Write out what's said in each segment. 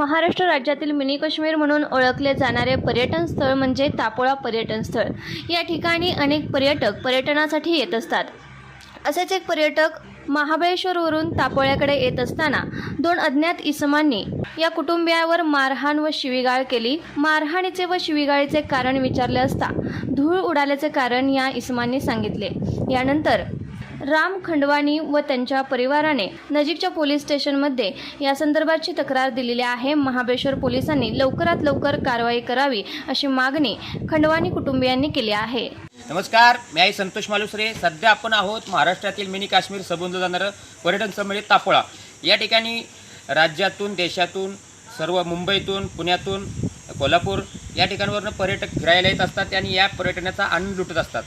महाराष्ट्र राज्यातील मिनी काश्मीर म्हणून ओळखले जाणारे पर्यटन स्थळ म्हणजे तापोळा पर्यटन स्थळ. या ठिकाणी अनेक पर्यटक पर्यटनासाठी येत असतात. असेच एक पर्यटक महाबळेश्वरवरून तापोळ्याकडे येत असताना दोन अज्ञात इसमांनी या कुटुंबियावर मारहाण व शिवीगाळ केली. मारहाणीचे व शिवीगाळीचे कारण विचारले असता धूळ उडाल्याचे कारण या इसमांनी सांगितले. यानंतर राम खंडवानी व त्यांच्या परिवाराने नजीकच्या पोलीस स्टेशनमध्ये या संदर्भाची तक्रार दिलेली आहे. महाबळेश्वर पोलिसांनी लवकरात लवकर कारवाई करावी अशी मागणी खंडवानी कुटुंबियांनी केली आहे. नमस्कार मी आहे संतोष मालुसरे. सध्या आपण आहोत महाराष्ट्रातील मिनी काश्मीर सबंध जाणारं पर्यटन स्थळ तापोळा. या ठिकाणी राज्यातून देशातून सर्व मुंबईतून पुण्यातून कोल्हापूर या ठिकाणावरनं पर्यटक फिरायला येत असतात आणि या पर्यटनाचा आनंद लुटत असतात.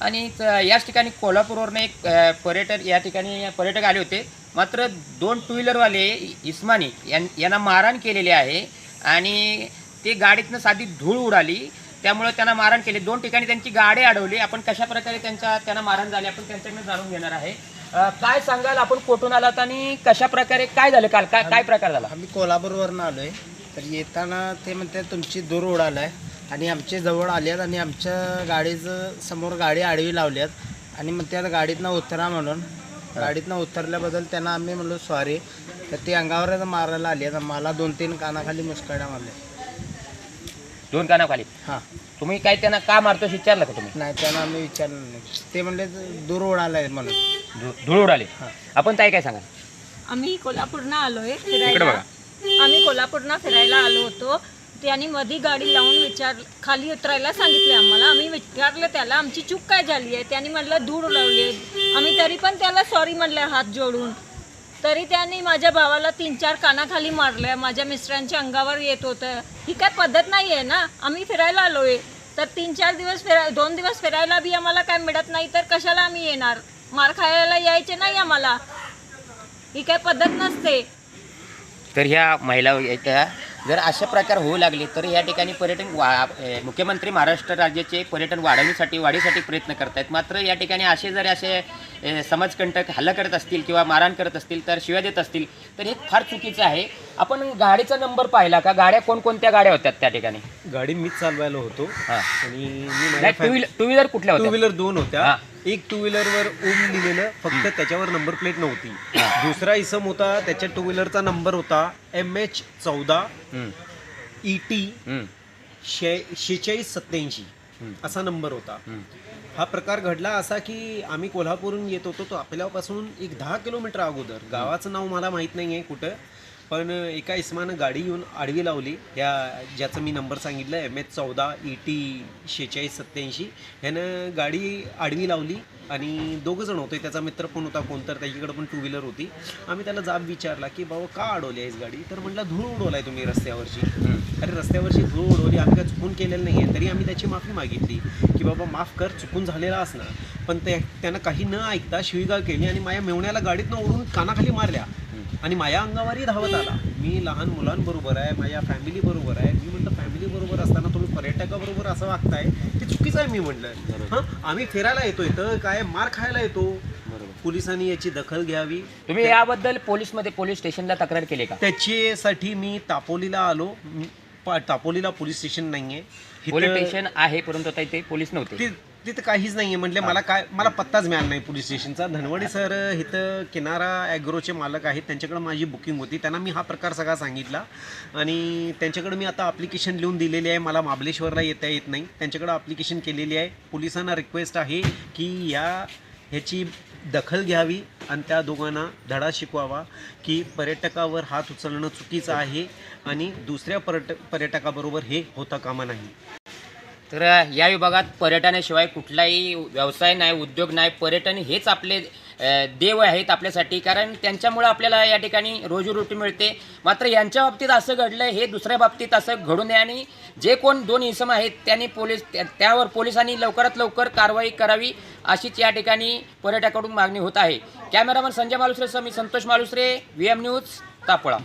आणि याच ठिकाणी कोल्हापूरवरनं एक पर्यटक या ठिकाणी पर्यटक आले होते. मात्र दोन टू व्हीलरवाले इस्मानी यां यांना मारहाण केलेली आहे आणि ते गाडीतनं साधी धूळ उडाली. त्यामुळे त्यांना मारहाण केली. दोन ठिकाणी त्यांची गाडी अडवली. आपण कशा प्रकारे त्यांच्या त्यांना मारहाण झाली आपण त्यांच्याकडे जाणून घेणार आहे. काय सांगाल आपण कुठून आलात आणि कशा प्रकारे काय झालं? काल काय काय प्रकार झाला? आम्ही कोल्हापूरवरून आलो आहे तर येताना ते म्हणतात तुमची दूर उडाला आहे आणि आमचे जवळ आल्यात आणि आमच्या गाडीचं समोर गाडी आडवी लावल्यात. आणि मग त्या गाडीतनं उतरा म्हणून गाडीतनं उतरल्याबद्दल त्यांना आम्ही म्हणलो सॉरी तर ते अंगावर मारायला आले आता मला दोन तीन कानाखाली मुस्कड्या मारल्या. दोन कानाखाली? हां. तुम्ही काय त्यांना का मारतोस विचारलं का तुम्ही? नाही त्यांना आम्ही विचारलं नाही. ते म्हणले दूर उडाला आहे म्हणून. धू- धूळ उडाली. आपण ताई काय सांगाल? आम्ही कोल्हापूरनं आलोय फिरायला. बघा. आम्ही कोल्हापूरनं फिरायला आलो होतो. त्यांनी मधी गाडी लावून विचार खाली उतरायला सांगितले आम्हाला. आम्ही विचारलं त्याला आमची चूक काय झाली आहे? त्यांनी म्हटलं धूळ उडवली आम्ही तरी पण त्याला सॉरी म्हणलं हात जोडून. तरी त्यांनी माझ्या भावाला तीन चार कानाखाली मारल्या माझ्या मिस्टरांच्या अंगावर येत होतं. ही काय पद्धत नाही आहे ना? आम्ही फिरायला आलोय. तर तीन चार दिवस फिरा दोन दिवस फिरायला बी आम्हाला काय मिळत नाही तर कशाला आम्ही येणार? मार खायला यायचे नाही आम्हाला. ही काय पद्धत नसते. तर ह्या महिला जर अशा प्रकार होऊ लागले तर या ठिकाणी पर्यटन वा मुख्यमंत्री महाराष्ट्र राज्याचे पर्यटन वाढवण्यासाठी वाढीसाठी प्रयत्न करत आहेत मात्र या ठिकाणी असे जर असे समाजकंटक हल्ला करत असतील किंवा मारहाण करत असतील तर शिव्या देत असतील तर हे फार चुकीचं आहे. आपण गाडीचा नंबर पाहिला का? गाड्या कोणकोणत्या गाड्या होत्या त्या ठिकाणी? गाडी मीच चालवायला होतो. हां. आणि मी माझ्या टू व्हीलर टू व्हीलर कुठल्या टू होत्या व्हीलर दोन होत्या. हा. एक टू व्हीलरवर ओम लिहिलेलं फक्त त्याच्यावर नंबर प्लेट नव्हती. दुसरा इसम होता त्याच्या टू व्हीलरचा नंबर होता एम एच चौदा ई टी शे शेहेचाळीस सत्याऐंशी असा नंबर होता. हा प्रकार घडला असा की आम्ही कोल्हापूरहून येत होतो तो आपल्यापासून एक दहा किलोमीटर अगोदर. गावाचं नाव मला माहीत नाही आहे कुठं. पण एका इसमानं गाडी येऊन आडवी लावली. या ज्याचं मी नंबर सांगितलं एम एच चौदा ई टी शेहेचाळीस सत्याऐंशी ह्यानं गाडी आडवी लावली आणि दोघं जण होते. त्याचा मित्र पण होता कोणतर त्याच्याकडे पण टू व्हीलर होती. आम्ही त्याला जाब विचारला की बाबा का अडवली आहेस गाडी? तर म्हटलं धूळ उडवलाय तुम्ही रस्त्यावरची. अरे रस्त्यावरची धूळ उडवली आम्ही काय चुकून केलेलं नाही आहे तरी आम्ही त्याची माफी मागितली की बाबा माफ कर चुकून झालेला असणार. पण ते त्यानं काही न ऐकता शिवीगाळ केली आणि माझ्या मेवण्याला गाडीतनं ओढून कानाखाली मारल्या. आणि माझ्या अंगावरही धावत आला. मी लहान मुलांबरोबर आहे माझ्या फॅमिली बरोबर आहे. मी म्हटलं फॅमिली बरोबर असताना तुम्ही पर्यटकाबरोबर असं वागताय ते चुकीचं आहे मी म्हटलं हां आम्ही फिरायला येतो इथं काय मार खायला येतो. पोलिसांनी याची दखल घ्यावी. तुम्ही याबद्दल पोलीसमध्ये पोलीस स्टेशनला तक्रार केली का? त्याच्यासाठी मी तापोलीला आलो. तापोलीला पोलीस स्टेशन नाहीये. पोलीस स्टेशन आहे परंतु आता इथे पोलीस नव्हते. ति- तिथं काहीच नाहीये. म्हटले मला काय मला पत्ताच मिळाला नाही पोलीस स्टेशनचा. धनवडे सर इथं किनारा ॲग्रोचे मालक आहेत. त्यांच्याकडे माझी बुकिंग होती. त्यांना मी हा प्रकार सगळा सांगितला. आणि त्यांच्याकडे मी आता अप्लिकेशन लिहून दिलेली आहे. मला महाबलेश्वरला येता येत नाही. त्यांच्याकडे अप्लिकेशन केलेली आहे. पोलिसांना रिक्वेस्ट आहे की या ह्याची दखल घ्यावी आणि त्या दोघांना धडा शिकवावा की पर्यटकावर हात उचलणं चुकीचं आहे आणि दुसऱ्या पर्यट पर्यटकाबरोबर हे होता कामा नाही. तर या विभागात पर्यटनाशिवाय कुठलाही व्यवसाय नाही उद्योग नाही. पर्यटन हेच आपले देव आहेत आपल्यासाठी. कारण त्यांच्यामुळं आपल्याला या ठिकाणी रोजीरोटी मिळते. मात्र यांच्या बाबतीत असं घडलं हे दुसऱ्या बाबतीत असं घडू नये. आणि जे कोण दोन इसम आहेत त्यांनी पोलीस त्यावर पोलिसांनी लवकरात लवकर कारवाई करावी अशीच या ठिकाणी पर्यटकाकडून मागणी होत आहे. कॅमेरामन संजय मालुसरेसह मी Santosh Malusare V M news Tapola.